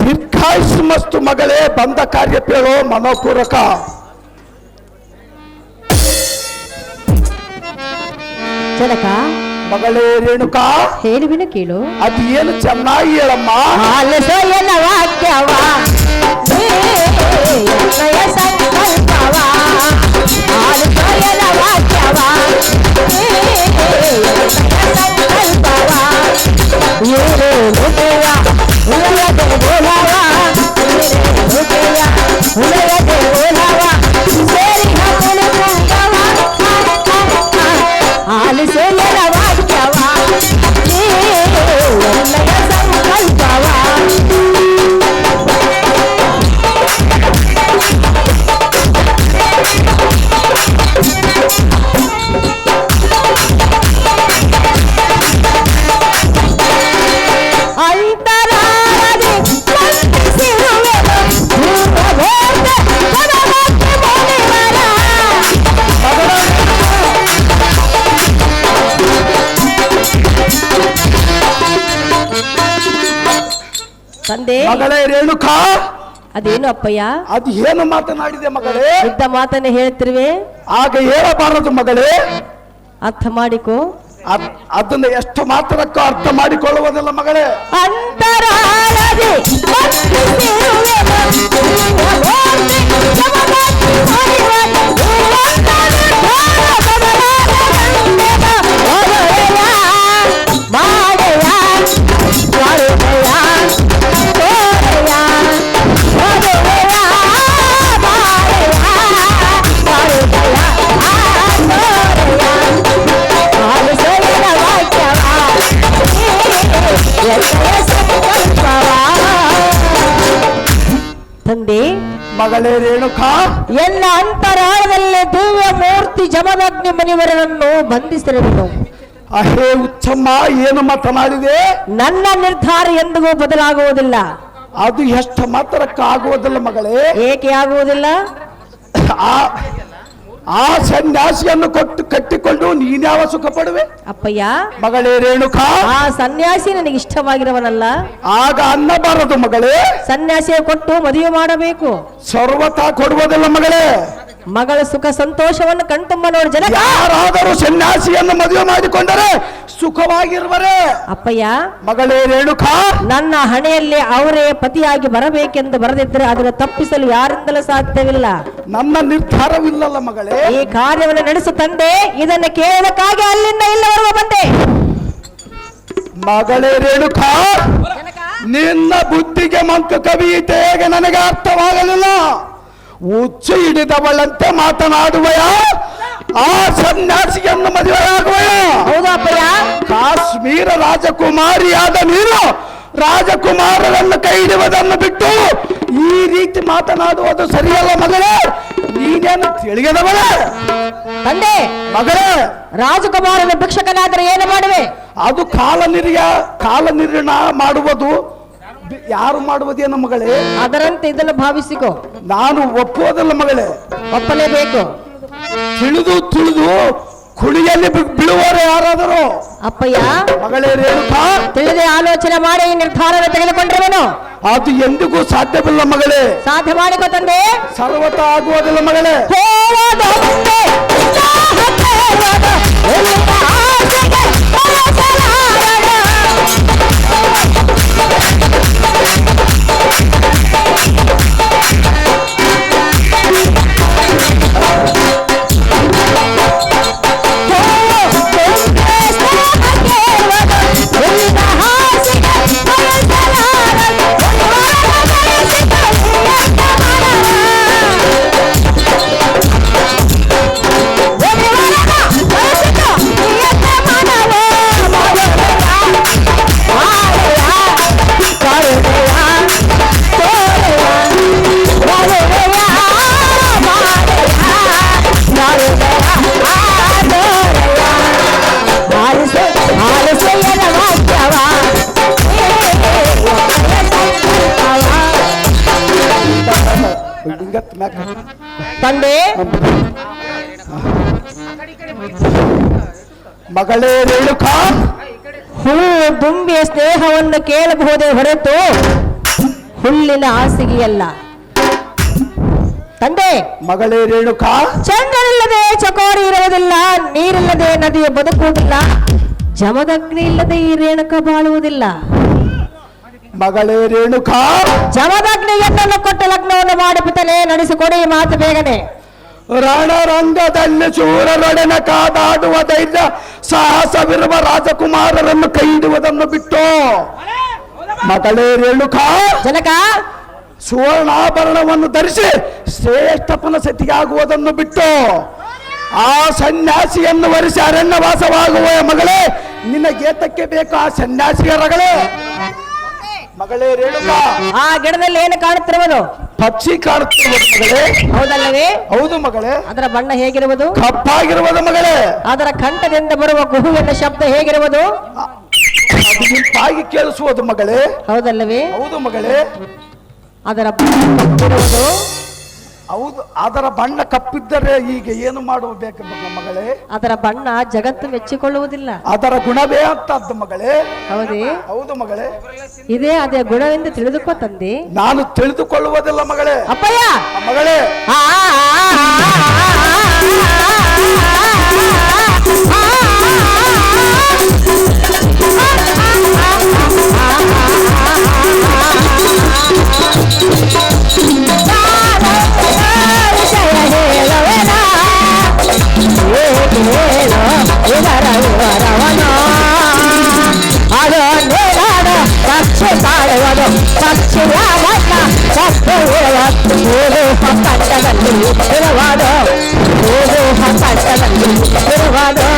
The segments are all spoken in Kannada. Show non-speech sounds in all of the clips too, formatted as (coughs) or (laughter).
ದೀರ್ಘಾಯುಷ್ ಮಸ್ತು ಮಗಳೇ ಬಂದ ಕಾರ್ಯ ಪೇಳೋ ಮನೋಪೂರಕ ಜನಕ ಮಗಳೇ ರೇಣುಕಾ ಹೇಳುವಿನ ಕೇಳು ಅದು ಏನು ಚೆನ್ನಾಗಿ ಹೇಳಮ್ಮ ಆಲಸೋಯನ ವಾಕ್ಯವ ನಿರ್ಣಯ ಸಂಕಲ್ಪವ ಆಲಸೋಯನ ವಾಕ್ಯವ ನಿರ್ಣಯ ಸಂಕಲ್ಪವ ಏನೇ ஊரக போலாவா ತಂದೆ. ಮಗಳೇ ರೇಣುಕಾ ಅದೇನು ಅಪ್ಪಯ್ಯ? ಅದು ಏನು ಮಾತನಾಡಿದೆ ಮಗಳೇ? ಇದ್ದ ಮಾತನ್ನ ಹೇಳ್ತಿರುವೆ. ಆಗ ಹೇಳಬಾರದು ಮಗಳೇ. ಅರ್ಥ ಮಾಡಿಕೋ. ಅದ್- ಅದನ್ನ ಎಷ್ಟು ಮಾತ್ರಕ್ಕೂ ಅರ್ಥ ಮಾಡಿಕೊಳ್ಳುವುದಿಲ್ಲ ಮಗಳೇ. ಅಂತರಾಳದೆ. ಮಾಡೆಯ ಮಗಳೇ ರೇಣುಕಾ. ಎಲ್ಲ ಅಂತರಾಳದಲ್ಲಿ ದಿವ್ಯ ಮೂರ್ತಿ ಜಮದಗ್ನಿ ಮುನಿವರನನ್ನು ಬಂಧಿಸಿರಬೇಕು ಅಹೇ ಉಚ್ಚಮ್ಮ ಏನು ಮಾತನಾಡಿದೆ ನನ್ನ ನಿರ್ಧಾರ ಎಂದಿಗೂ ಬದಲಾಗುವುದಿಲ್ಲ. ಅದು ಎಷ್ಟು ಮಾತ್ರಕ್ಕಾಗುವುದಿಲ್ಲ ಮಗಳೇ? ಏಕೆ ಆಗುವುದಿಲ್ಲ? ಆ ಆ ಸನ್ಯಾಸಿಯನ್ನು ಕೊಟ್ಟು ಕಟ್ಟಿಕೊಂಡು ನೀನ್ಯಾವ ಸುಖ ಪಡುವೆ ಅಪ್ಪಯ್ಯ ಮಗಳೇ ರೇಣುಕಾ. ಆ ಸನ್ಯಾಸಿ ನನಗೆ ಇಷ್ಟವಾಗಿರವನಲ್ಲ. ಆಗ ಅನ್ನಬಾರದು ಮಗಳೇ. ಸನ್ಯಾಸಿಯ ಕೊಟ್ಟು ಮದುವೆ ಮಾಡಬೇಕು. ಸರ್ವತಾ ಕೊಡುವುದಿಲ್ಲ ಮಗಳೇ. ಮಗಳ ಸುಖ ಸಂತೋಷವನ್ನು ಕಣ್ತುಂಬ ನೋಡಿ ಜನ ಯಾರಾದರೂ ಸನ್ಯಾಸಿಯನ್ನು ಮದುವೆ ಮಾಡಿಕೊಂಡರೆ ಸುಖವಾಗಿರುವರೆ. ಅಪ್ಪಯ್ಯ ಮಗಳೇ ರೇಣುಕಾ. ನನ್ನ ಹಣೆಯಲ್ಲಿ ಅವರೇ ಪತಿಯಾಗಿ ಬರಬೇಕೆಂದು ಬರೆದಿದ್ದರೆ ಅದನ್ನು ತಪ್ಪಿಸಲು ಯಾರಿಂದಲೂ ಸಾಧ್ಯವಿಲ್ಲ. ನನ್ನ ನಿರ್ಧಾರವಿಲ್ಲಲ್ಲ ಮಗಳೇ. ಈ ಕಾರ್ಯವನ್ನು ನಡೆಸು ತಂದೆ ಇದನ್ನು ಕೇಳೋದಕ್ಕಾಗಿ ಅಲ್ಲಿಂದ ಇಲ್ಲವರೆಗೂ ಬಂದೆ. ಮಗಳೇ ರೇಣುಕಾ ನಿನ್ನ ಬುದ್ಧಿಗೆ ಮಂಕ ಕವಿಯಿತೆ ಹೇಗೆ ನನಗೆ ಅರ್ಥವಾಗಲಿಲ್ಲ. ಹುಚ್ಚು ಹಿಡಿದವಳಂತೆ ಮಾತನಾಡುವಯ? ಆ ಸನ್ಯಾಸಿಯನ್ನು ಮದುವೆಯಾಗುವಯ? ಹೌದು ಅಪ್ಪಯ್ಯ ಕಾಶ್ಮೀರ ರಾಜಕುಮಾರಿಯಾದ ನೀನು ರಾಜಕುಮಾರರನ್ನು ಕೈ ಹಿಡಿಯುವುದನ್ನು ಬಿಟ್ಟು ಈ ರೀತಿ ಮಾತನಾಡುವುದು ಸರಿಯಲ್ಲ ಮಗಳೇ. ನೀನೇನು ತಿಳಿಯದವಳ? ತಂದೆ ಮಗಳೇ. ರಾಜಕುಮಾರನ ಭಿಕ್ಷಕನಾದರೆ ಏನು ಮಾಡುವೆ? ಅದು ಕಾಲ ನಿರ್ಯ ಕಾಲ ನಿರ್ಣ ಮಾಡುವುದು ಯಾರು ಮಾಡುವುದೇನು ಮಗಳೇ? ಅದರಂತೆ ಇದನ್ನು ಭಾವಿಸಿಕೋ. ನಾನು ಒಪ್ಪುವುದಿಲ್ಲ ಮಗಳೇ. ಒಪ್ಪಲೇಬೇಕು. ತಿಳಿದು ತಿಳಿದು ಕುಳಿಯಲ್ಲಿ ಬಿ- ಯಾರಾದರು ಯಾರಾದರೂ? ಅಪ್ಪಯ್ಯ ಮಗಳೇ ರೇಣುಕಾ. ತಿಳಿದೇ ಆಲೋಚನೆ ಮಾಡಿ ಈ ನಿರ್ಧಾರವನ್ನು ತೆಗೆದುಕೊಂಡಿರುವನು. ಅದು ಎಂದಿಗೂ ಸಾಧ್ಯವಿಲ್ಲ ಮಗಳೇ. ಸಾಧ್ಯ ಮಾಡಿಕೋ ತಂದೆ. ಸರ್ವತ ಆಗುವುದಿಲ್ಲ ಮಗಳೇ. ಆಸೆಗೆ ಮಗಳೇ ರೇಣುಕಾ. ಹುಳು ದುಂಬಿಯ ಸ್ನೇಹವನ್ನು ಕೇಳಬಹುದೇ ಹೊರತು ಹುಲ್ಲಿನ ಹಾಸಿಗೆಯಲ್ಲ. ತಂದೆ. ಮಗಳೇ ರೇಣುಕಾ. ಚಂದ್ರನಿಲ್ಲದೆ ಚಕೋರಿ ಇರುವುದಿಲ್ಲ ನೀರಿಲ್ಲದೆ ನದಿಯ ಬದುಕುವುದಿಲ್ಲ ಜಮದಗ್ನಿ ಇಲ್ಲದೆ ಈ ರೇಣುಕ ಬಾಳುವುದಿಲ್ಲ. ಮಗಳೇ ರೇಣುಕಾ. ಜಮದಗ್ನಿಗೆನ್ನನ್ನು ಕೊಟ್ಟ ಲಗ್ನವನ್ನು ಮಾಡಿಬಿಟ್ಟನೆ ನಡೆಸಿಕೊಡಿ ಮಾತು ಬೇಗನೆ. ರಣರಂಗದಲ್ಲಿ ಶೂರರೊಡನೆ ಕಾದಾಡುವ ಧೈರ್ಯ ಸಾಹಸವಿರುವ ರಾಜಕುಮಾರರನ್ನು ಕೈ ಹಿಡುವುದನ್ನು ಬಿಟ್ಟು. ಮಗಳೇ ರೇಣುಕಾ ಜನಕ. ಸುವರ್ಣಾಭರಣವನ್ನು ಧರಿಸಿ ಶ್ರೇಷ್ಠಪನ ಸತಿಯಾಗುವುದನ್ನು ಬಿಟ್ಟು. ಆ ಸನ್ಯಾಸಿಯನ್ನು ವರಿಸಿ ಅರಣ್ಯವಾಸವಾಗುವ ಮಗಳೇ ನಿನ್ನ ಗೇತಕ್ಕೆ ಬೇಕು ಆ ಸನ್ಯಾಸಿಯ ರಗಳೇ. ಮಗಳೇ ರೇಣುಕ ಆ ಗಿಡದಲ್ಲಿ ಏನು ಕಾಣುತ್ತಿರುವುದು? ಪಕ್ಷಿ ಕಾಣುತ್ತಿರುವುದು ಮಗಳೇ. ಹೌದಲ್ಲವೇ? ಹೌದು ಮಗಳೇ. ಅದರ ಬಣ್ಣ ಹೇಗಿರುವುದು? ಕಪ್ಪಾಗಿರುವುದು ಮಗಳೇ. ಅದರ ಕಂಠದಿಂದ ಬರುವ ಗುಹುವಿನ ಶಬ್ದ ಹೇಗಿರುವುದು? ಅದು ಕೇಳಿಸುವುದು ಮಗಳೇ. ಹೌದಲ್ಲವೇ? ಹೌದು ಮಗಳೇ. ಅದರ ಬಣ್ಣ ಕಪ್ಪಿರುವುದು ಹೌದು ಅದರ ಬಣ್ಣ ಕಪ್ಪಿದ್ದರೆ ಈಗ ಏನು ಮಾಡಬೇಕು ಮಗ- ಮಗಳೇ ಅದರ ಬಣ್ಣ ಜಗತ್ತು ಮೆಚ್ಚಿಕೊಳ್ಳುವುದಿಲ್ಲ ಅದರ ಗುಣವೇ ಅಂತದ್ದು ಮಗಳೇ ಹೌದೇ ಹೌದು ಮಗಳೇ ಇದೇ ಅದೇ ಗುಣವೆಂದು ತಿಳಿದುಕೋ ತಂದೆ ನಾನು ತಿಳಿದುಕೊಳ್ಳುವುದಿಲ್ಲ ಮಗಳೇ ಅಪ್ಪಯ್ಯ ಆ ಮಗಳೇ పట్టగల్లు తిరవాడు పట్టగల్లు తిరవాడు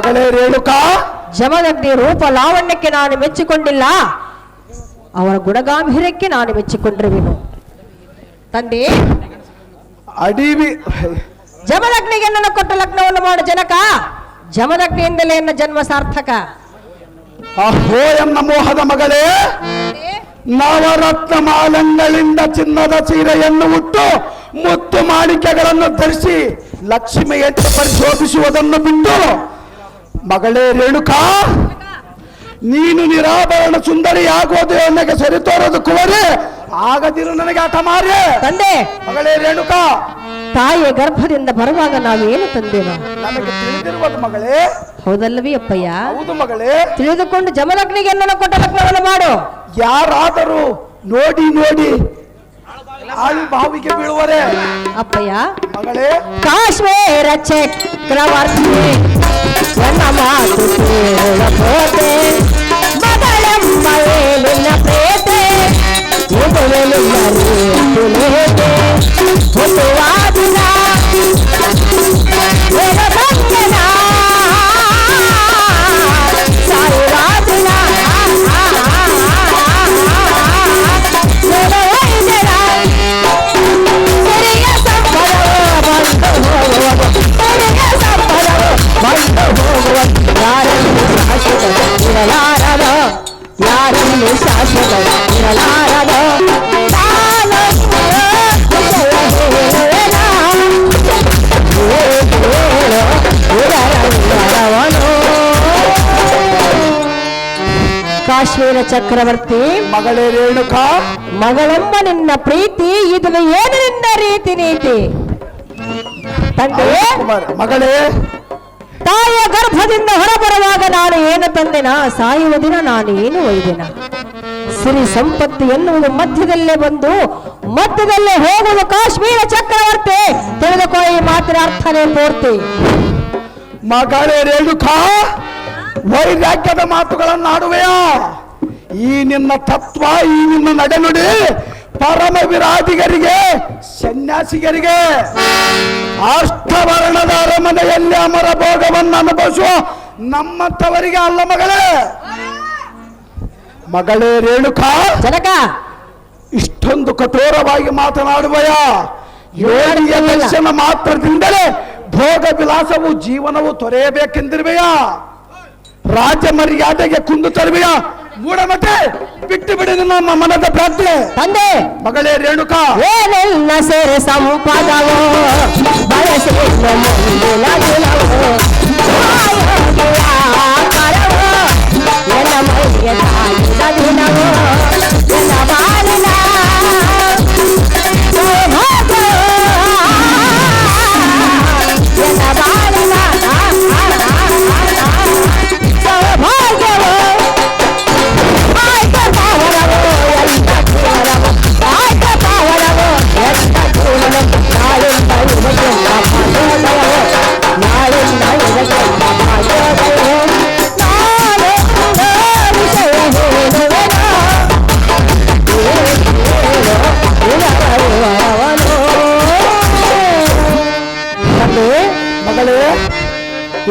ಮಗಳೇ ರೇಣುಕಾ ಜಮದಗ್ನಿ ರೂಪ ಲಾವಣ್ಯಕ್ಕೆ ನಾನು ಮೆಚ್ಚಿಕೊಂಡಿಲ್ಲ. ಅವರ ಗುಣಗಾಂಭೀರ್ಯಕ್ಕೆ ನಾನು ಮೆಚ್ಚಿಕೊಂಡಿರುವೆನು. ತಂದೆ ಅಡಿವಿ. ಜಮದಗ್ನಿಗೆ ನನ್ನ ಕೊಟ್ಟ ಲಗ್ನವನ್ನು ಮಾಡು ಜನಕ. ಜಮದಗ್ನಿಯಿಂದಲೇ ನನ್ನ ಜನ್ಮ ಸಾರ್ಥಕ. ಅಹೋ ಎನ್ನ ಮೋಹದ ಮಗಳೇ ನವರತ್ನ ಮಾಲಂಗಳಿಂದ ಚಿನ್ನದ ಸೀರೆಯನ್ನು ಉಟ್ಟು ಮುತ್ತು ಮಾಣಿಕ್ಯಗಳನ್ನು ಧರಿಸಿ ಲಕ್ಷ್ಮಿಯನ್ನು ಪರಿಶೋಧಿಸುವುದನ್ನು ಬಿಟ್ಟು ಮಗಳೇ ರೇಣುಕಾ ನೀನು ನಿರಾಭರಣ ಸುಂದರಿಯಾಗೋದು ಸರಿ ತೋರೋದು ಕುವರಿ. ಆಗದಿರು ನನಗೆ ಆಟ ಮಾರೆ. ತಂದೆ. ಮಗಳೇ ರೇಣುಕಾ. ತಾಯಿಯ ಗರ್ಭದಿಂದ ಬರುವಾಗ ಏನು ತಂದೆವು ನನಗೆ ತಿಳಿದಿರುವುದು ಮಗಳೇ. ಹೌದಲ್ಲವೇ ಅಪ್ಪಯ್ಯ? ಹೌದು ಮಗಳೇ. ತಿಳಿದುಕೊಂಡು ಜಮಲಗ್ನಿಗೆ ನನ್ನ ಕೊಟ್ಟ ಲಗ್ನವನ್ನು ಮಾಡು. ಯಾರಾದರೂ ನೋಡಿ ನೋಡಿ ಆಳು ಬಾವಿಗೆ ಬೀಳುವರೆ. ಅಪ್ಪಯ್ಯ. ಮಗಳೇ. ಕಾಶ್ಮೀರ ಚಕ್ರವರ್ತಿ. ನನ್ನ ಮಾತು ಕೇಳಬೋದೆ ಮಗಳೆಂಬ ಏನಿಲ್ಲ ಪ್ರೇತೆ ಇದುವೆಲಿಲ್ಲ ರೀತಿಲೇತೆ ಹುಟ್ಟುವಾದಿನ ಚಕ್ರವರ್ತಿ. ಮಗಳೇ ರೇಣುಕಾ. ಮಗಳೆಂಬ ನಿನ್ನ ಪ್ರೀತಿ ಇದನ್ನು ಏನು ನಿನ್ನ ರೀತಿ ನೀತಿ? ತಂದೆ ಮಗಳೇ. ತಾಯಿಯ ಗರ್ಭದಿಂದ ಹೊರಬರುವಾಗ ನಾನು ಏನು ತಂದೆನ? ಸಾಯುವ ದಿನ ನಾನು ಏನು ಒಯ್ದಿನ? ಸಿರಿ ಸಂಪತ್ತು ಎನ್ನುವುದು ಮಧ್ಯದಲ್ಲೇ ಬಂದು ಮಧ್ಯದಲ್ಲೇ ಹೋಗುವುದು ಕಾಶ್ಮೀರ ಚಕ್ರವರ್ತಿ. ತಿಳಿದುಕೋ ಈ ಮಾತಿನ ಅರ್ಥನೇ ಪೂರ್ತಿ. ಮಗಳೇ ರೇಣುಕಾ ವೈರಾಗ್ಯದ ಮಾತುಗಳನ್ನು ಆಡುವೆಯಾ ಈ ನಿನ್ನ ತತ್ವ ಈ ನಿನ್ನ ನಡೆನುಡಿ ಪರಮ ವಿರಾಜಿಗರಿಗೆ ಸನ್ಯಾಸಿಗರಿಗೆ. ಅಷ್ಟವರ್ಣದ ಅರಮನೆಯಲ್ಲಿ ಅಮರ ಭೋಗವನ್ನು ಅನುಭವಿಸುವ ನಮ್ಮಂಥವರಿಗೆ ಅಲ್ಲ ಮಗಳೇ. ಮಗಳೇ ರೇಣುಕಾ ಜನಕ. ಇಷ್ಟೊಂದು ಕಠೋರವಾಗಿ ಮಾತನಾಡುವಯ. ಯೋಗಿಯ ದರ್ಶನ ಮಾತ್ರದಿಂದಲೇ ಭೋಗ ವಿಲಾಸವು ಜೀವನವು ತೊರೆಯಬೇಕೆಂದಿರುವೆಯ? ರಾಜ ಮರ್ಯಾದೆಗೆ ಕುಂದು ತರುವೆಯ? ಮೂಢಮತೆ ಬಿಟ್ಟು ಬಿಡಿ ನಮ್ಮ ಮನದ ಪ್ರಾರ್ಥನೆ ತಂದೆ ಮಗಳೇ ರೇಣುಕಾ ಏನೆಲ್ಲ ಸೇರಿ ಸಂಪದವೋ ಬಯಸಿದ ಮುಂದಿನ ದಿನವೋ ಆಯೋಗಿಯ ಕರವೋ ಎನ್ನ ಮೈಗೆ ತಾಗಿದ ದಿನವೋ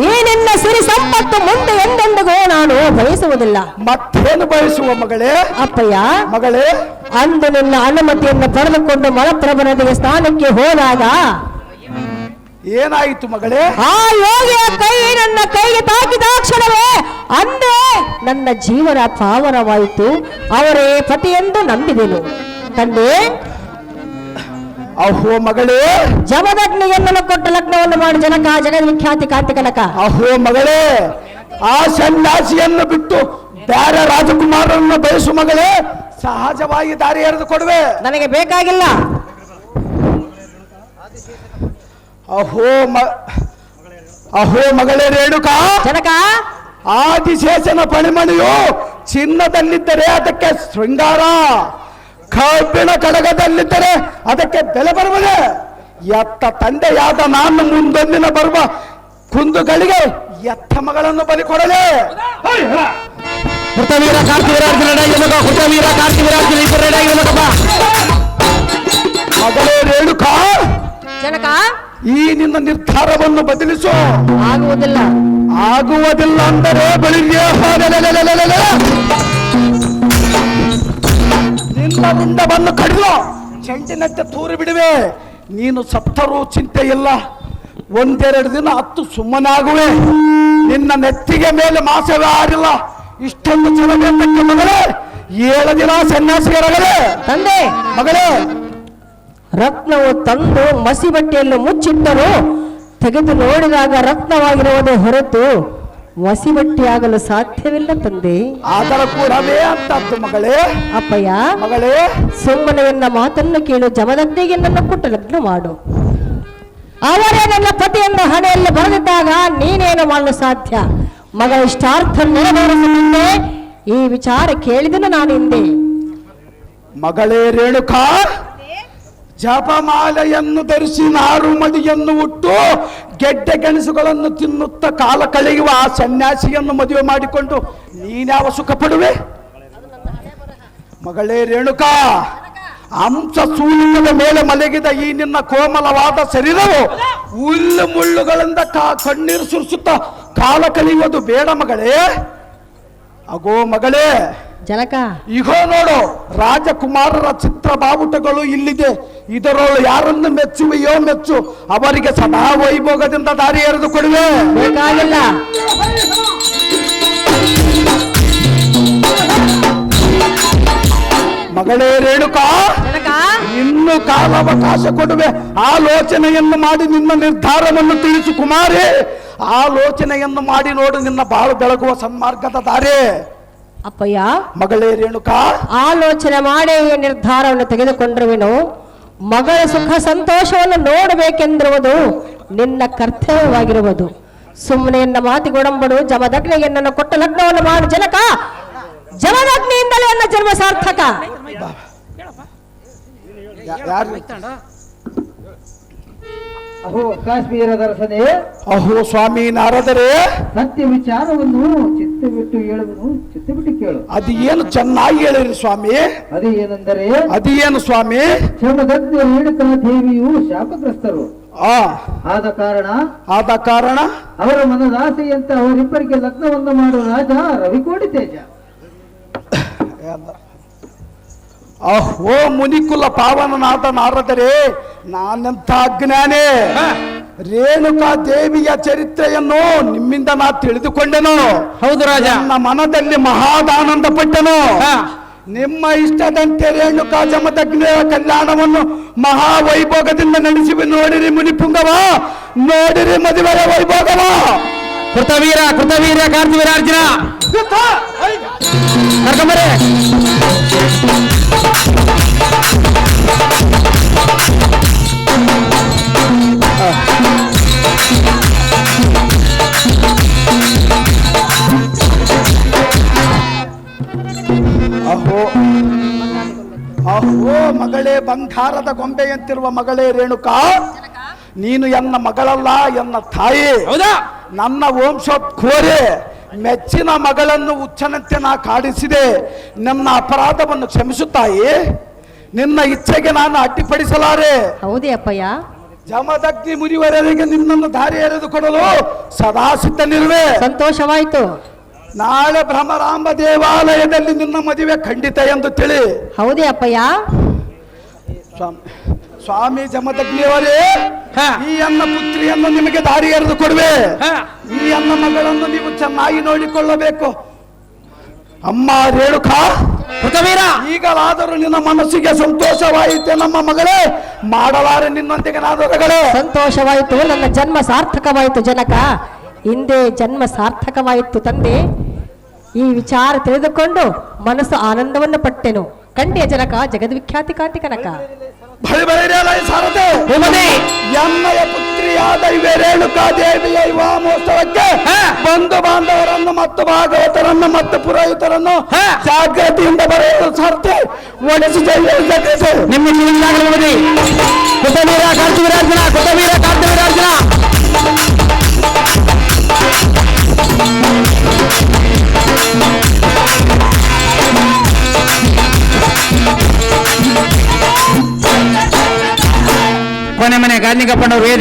ಈ ನಿನ್ನ ಸಿರಿ ಸಂಪತ್ತು ಮುಂದೆ ಎಂದೆಂದಿಗೂ ನಾನು ಬಯಸುವುದಿಲ್ಲ. ಮತ್ತೇನು ಬಯಸುವ ಮಗಳೇ? ಅಪ್ಪಯ್ಯ ಮಗಳೇ? ಅಂದು ನಿನ್ನ ಅನುಮತಿಯನ್ನು ಪಡೆದುಕೊಂಡು ಮಲಪ್ರಭು ನದಿಗೆ ಸ್ನಾನಕ್ಕೆ ಹೋದಾಗ ಏನಾಯಿತು ಮಗಳೇ? ಆ ಯೋಗಿಯ ಕೈ ನನ್ನ ಕೈಗೆ ತಾಕಿದ ಕ್ಷಣವೇ ಅಂದೇ ನನ್ನ ಜೀವನ ಪಾವನವಾಯಿತು. ಅವರೇ ಪತಿಯೆಂದು ನಂಬಿದೆನು. ತಂದೆ ಅಹೋ ಮಗಳೇ. ಜಮದಗ್ನಿಯನ್ನು ಕೊಟ್ಟ ಲಗ್ನವನ್ನು ಮಾಡಿ ಜನಕ ಜಗದ್ವಿಖ್ಯಾತಿ ಕಾಂತಿ ಕನಕ ಅಹೋ ಮಗಳೇ ಆ ಸನ್ಯಾಸಿಯನ್ನು ಬಿಟ್ಟು ಬೇರೆ ರಾಜಕುಮಾರರನ್ನು ಬಯಸು ಮಗಳೇ ಸಹಜವಾಗಿ ದಾರಿ ಎರೆದು ಕೊಡುವೆ. ನನಗೆ ಬೇಕಾಗಿಲ್ಲ. ಅಹೋ ಮ ಅಹೋ ಮಗಳೇ ರೇಣುಕಾ. ಜನಕ. ಆದಿಶೇಷನ ಪಣಿಮಣಿಯು ಚಿನ್ನದಲ್ಲಿದ್ದರೆ ಅದಕ್ಕೆ ಶೃಂಗಾರ. ಕಬ್ಬಿಣ ಕಡಗದಲ್ಲಿದ್ದರೆ ಅದಕ್ಕೆ ಬೆಲೆ ಬರುವುದೇ. ಎತ್ತ ತಂದೆಯಾದ ನಾನು ಮುಂದೊಂದಿನ ಬರುವ ಕುಂದುಗಳಿಗೆ ಎತ್ತ ಮಗಳನ್ನು ಬಲಿ ಕೊಡಲೇ ಕೃತವೀರ ಕೃತವೀರ ಮಗಳೇ ರೇಣುಕಾ ಜನಕ ಈ ನಿನ್ನ ನಿರ್ಧಾರವನ್ನು ಬದಲಿಸು. ಆಗುವುದಿಲ್ಲ. ಆಗುವುದಿಲ್ಲ ಅಂದರೆ ಬಳಿಗೆ ಹೋಗಲೆಲೆಲೆಲೆಲೆಲೆ. ಬಂದು ಕಡಿದು ಚೆಂಡಿನಂತೆ ತೂರಿ ಬಿಡುವೆ. ನೀನು ಸಪ್ತರು ಚಿಂತೆ ಇಲ್ಲ. ಒಂದೆರಡು ದಿನ ಹತ್ತು ಸುಮ್ಮನಾಗುವೆ. ನಿನ್ನ ನೆತ್ತಿಗೆ ಮೇಲೆ ಮಾಸವೇ ಆಗಿಲ್ಲ ಇಷ್ಟೊಂದು ಚಲಬೇಕಕ್ಕೆ ಮಗಳೇ, ಏಳು ದಿನ ಸನ್ಯಾಸಿಗರಾಗಲೇ ತಂದೆ, ಮಗಳೇ, ರತ್ನವು ತಂದು ಮಸಿ ಬಟ್ಟೆಯಲ್ಲಿ ಮುಚ್ಚಿಟ್ಟರು. ತೆಗೆದು ನೋಡಿದಾಗ ರತ್ನವಾಗಿರುವುದೇ ಹೊರತು ಮಸಿ ಬಟ್ಟೆಯಾಗಲು ಸಾಧ್ಯವಿಲ್ಲ ತಂದೆ. ಆದರ ಕೂಡವೇ ಅಂತದ್ದು ಮಗಳೇ. ಅಪ್ಪಯ್ಯ ಮಗಳೇ. ಸುಮ್ಮನೆ ಎನ್ನ ಮಾತನ್ನು ಕೇಳು ಜಮದಂತೆಗೆ ನನ್ನ ಕೊಟ್ಟ ಲಗ್ನ ಮಾಡು. ಅವರೇ ನನ್ನ ಪತಿಯನ್ನು ಹಣೆಯಲ್ಲಿ ಬರೆದಿದ್ದಾಗ ನೀನೇನು ಮಾಡಲು ಸಾಧ್ಯ? ಮಗ ಇಷ್ಟಾರ್ಥ ನೆರವೇರಿಸುತ್ತಿದ್ದೆ. ಈ ವಿಚಾರ ಕೇಳಿದನು ನಾನು ಹಿಂದೆ. ಮಗಳೇ ರೇಣುಕಾ. ಜಪಮಾಲೆಯನ್ನು ಧರಿಸಿ ನಾರು ಮಡಿಯನ್ನು ಉಟ್ಟು ಗೆಡ್ಡೆ ಗೆಣಸುಗಳನ್ನು ತಿನ್ನುತ್ತ ಕಾಲ ಕಳೆಯುವ ಆ ಸನ್ಯಾಸಿಯನ್ನು ಮದುವೆ ಮಾಡಿಕೊಂಡು ನೀನ್ಯಾವ ಸುಖ ಪಡುವೆ ಮಗಳೇ ರೇಣುಕಾ ಅಂಶ ಸೂರ್ಯದ ಮೇಲೆ ಮಲಗಿದ ಈ ನಿನ್ನ ಕೋಮಲವಾದ ಶರೀರವು ಹುಲ್ಲು ಮುಳ್ಳುಗಳಿಂದ ಕಾ ಕಣ್ಣೀರು ಸುರಿಸುತ್ತ ಕಾಲ ಕಲಿಯುವುದು ಬೇಡ ಮಗಳೇ. ಅಗೋ ಮಗಳೇ ಜನಕ. ಇಗೋ ನೋಡು ರಾಜಕುಮಾರರ ಚಿತ್ರ ಬಾವುಟಗಳು ಇಲ್ಲಿದೆ. ಇದರೊಳು ಯಾರನ್ನು ಮೆಚ್ಚುವೆಯೋ ಮೆಚ್ಚು ಅವರಿಗೆ ಸದಾ ವೈಭೋಗದಿಂದ ದಾರಿ ಎರೆದು ಕೊಡುವೆ. ಬೇಕಾಗಿಲ್ಲ. ಮಗಳೇ ರೇಣುಕಾ. ಇನ್ನು ಕಾಲಾವಕಾಶ ಕೊಡುವೆ. ಆಲೋಚನೆಯನ್ನು ಮಾಡಿ ನಿನ್ನ ನಿರ್ಧಾರವನ್ನು ತಿಳಿಸು ಕುಮಾರಿ. ಆಲೋಚನೆಯನ್ನು ಮಾಡಿ ನೋಡು ನಿನ್ನ ಬಾಳು ಬೆಳಗುವ ಸನ್ಮಾರ್ಗದ ದಾರಿ. ಅಪ್ಪಯ್ಯ ಮಗಳೇ ರೇಣುಕಾ. ಆಲೋಚನೆ ಮಾಡಿ ಈ ನಿರ್ಧಾರವನ್ನು ತೆಗೆದುಕೊಂಡಿರುವೆನು? ಮಗಳ ಸುಖ ಸಂತೋಷವನ್ನು ನೋಡಬೇಕೆಂದಿರುವುದು ನಿನ್ನ ಕರ್ತವ್ಯವಾಗಿರುವುದು. ಸುಮ್ಮನೆ ಎನ್ನ ಮಾತಿಗೊಡಂಬಡು ಜಮದಗ್ನಿಗೆ ನನ್ನ ಕೊಟ್ಟ ಲಗ್ನವನ್ನು ಮಾಡು ಜನಕ. ಜಮದಗ್ನಿಯಿಂದಲೇ ನನ್ನ ಜನ್ಮ ಸಾರ್ಥಕ? ಅಹೋ ಕಾಶ್ಮೀರ ದರ್ಶನೆ ಅಹೋ ಸ್ವಾಮಿ ನಾರದರೆ. ಸತ್ಯ ವಿಚಾರವನ್ನು ಚಿತ್ತ ಬಿಟ್ಟು ಹೇಳುವನು ಚಿತ್ತ ಬಿಟ್ಟು ಕೇಳು. ಅದು ಏನು ಚೆನ್ನಾಗಿ ಹೇಳಿರಿ ಸ್ವಾಮಿ. ಅದು ಏನೆಂದರೆ? ಅದು ಏನು ಸ್ವಾಮಿ? ಚಮದಗ್ನ ರೇಣುಕಾ ದೇವಿಯು ಶಾಪಗ್ರಸ್ತರು. ಆ. ಆದ ಕಾರಣ ಆದ ಕಾರಣ? ಅವರ ಮನದಾಸೆಯಂತೆ ಅವರಿಬ್ಬರಿಗೆ ಲಗ್ನವನ್ನು ಮಾಡುವ ರಾಜ ರವಿಕೋಡಿ ತೇಜ. (coughs) ಅಹೋ ಮುನಿಕುಲ ಪಾವನನಾದ ನಾರದರೆ ನಾನಂತ ಅಜ್ಞಾನೇ? ರೇಣುಕಾ ದೇವಿಯ ಚರಿತ್ರೆಯನ್ನು ನಿಮ್ಮಿಂದ ನಾ ತಿಳಿದುಕೊಂಡೆನು? ಹೌದು ರಾಜ. ನನ್ನ ಮನದಲ್ಲಿ ಮಹಾದಾನಂದ ಪಟ್ಟನು. ನಿಮ್ಮ ಇಷ್ಟದಂತೆ ರೇಣುಕಾ ಜಮದಗ್ನಿಯ ಕಲ್ಯಾಣವನ್ನು ಮಹಾವೈಭೋಗದಿಂದ ನಡೆಸಿ ನೋಡಿರಿ ಮುನಿಪುಂಗವ ನೋಡಿರಿ ಮದುವೆಯ ವೈಭೋಗವ. ಕೃತವೀರ ಕೃತವೀರ ಕಾರ್ತಿವೀರ ಅರ್ಜುನ. ಕರ್ಕೊಂಬರೆ ಅಹೋ ಅಹೋ ಮಗಳೇ ಬಂಗಾರದ ಗೊಂಬೆಯಂತಿರುವ ಮಗಳೇ ರೇಣುಕಾ. ನೀನು ಎನ್ನ ಮಗಳಲ್ಲ ಎನ್ನ ತಾಯಿ. ಹೌದಾ? ನನ್ನ ವಂಶೋತ್ಕೋರೆ ಮೆಚ್ಚಿನ ಮಗಳನ್ನು ಉಚ್ಚನಂತೆ ನಾ ಕಾಡಿಸಿದೆ. ನನ್ನ ಅಪರಾಧವನ್ನು ಕ್ಷಮಿಸುತ್ತಾಯಿ? ನಿನ್ನ ಇಚ್ಛೆಗೆ ನಾನು ಅಡ್ಡಿಪಡಿಸಲಾರೆ. ಹೌದೇ ಅಪ್ಪಯ್ಯ. ಜಮದಗ್ನಿ ಮುನಿವರೆಗೆ ನಿನ್ನನ್ನು ದಾರಿ ಎರೆದು ಕೊಡಲು ಸದಾ ಸಿದ್ಧನಿರುವೆ. ಸಂತೋಷವಾಯಿತು. ನಾಳೆ ಭ್ರಮರಾಂಬ ದೇವಾಲಯದಲ್ಲಿ ನಿನ್ನ ಮದುವೆ ಖಂಡಿತ ಎಂದು ತಿಳಿ. ಹೌದೇ ಅಪ್ಪಯ್ಯ. ಸ್ವಾಮಿ ಸ್ವಾಮಿ ಜಮದಗ್ನಿಯವರೇ ಹಾ. ಈ ಅನ್ನ ಪುತ್ರಿಯನ್ನು ನಿಮಗೆ ದಾರಿ ಎರೆದು ಕೊಡುವೆ. ಹಾ. ಈ ಅನ್ನ ಮಗಳನ್ನು ನೀವು ಚೆನ್ನಾಗಿ ನೋಡಿಕೊಳ್ಳಬೇಕು. ಅಮ್ಮ ರೇಣುಕಾ ಕೃತವೀರ. ಈಗಲಾದರೂ ನಿನ್ನ ಮನಸ್ಸಿಗೆ ಸಂತೋಷವಾಯಿತೆ ನಮ್ಮ ಮಗಳೇ. ಮಾಡಲಾರೆ ನಿನ್ನೊಂದಿಗೆ ನಾದರಗಳೇ. ಸಂತೋಷವಾಯಿತು ನನ್ನ ಜನ್ಮ ಸಾರ್ಥಕವಾಯಿತು ಜನಕ. ಹಿಂದೆ ಜನ್ಮ ಸಾರ್ಥಕವಾಯಿತು ತಂದೆ. ಈ ವಿಚಾರ ತಿಳಿದುಕೊಂಡು ಮನಸ್ಸು ಆನಂದವನ್ನು ಪಟ್ಟೆನು. ಕಂಡೆ ಜನಕ ಜಗದ್ವಿಖ್ಯಾತಿ ಕಾಂತಿ ಕನಕ ಬಳಿ ಬಳಿರಲ್ಲ ಈ ಸಾರಥಿ ಭೂಮತಿ ಎನ್ನಯ ಪುತ್ರಿಯಾದ ಇವೇ ರೇಣುಕಾ ದೇವಿಯ ವಿವಾಹ ಮಹೋತ್ಸವಕ್ಕೆ ಹಾ. ಬಂಧು ಬಾಂಧವರನ್ನು ಮತ್ತು ಭಾಗವತರನ್ನು ಮತ್ತು ಪುರೋಹಿತರನ್ನು ಹಾ. ಜಾಗೃತಿಯಿಂದ ಬರೆಯಲು ಸಾರಥಿ ಒಡಿಸಿ ಜಗತ್ತು ನಿಮ್ಮ ಕಿವಿಯಿಂದಾಗಲಿ ಭೂಮತಿ ಕೃತವೀರ ಕಾರ್ತಿವೀರ ಅರ್ಜುನ ಕೃತವೀರ ಕಾರ್ತಿವೀರ ಕೊನೆ ಮನೆ ಗಾಂಧಿಗಪ್ಪನವರು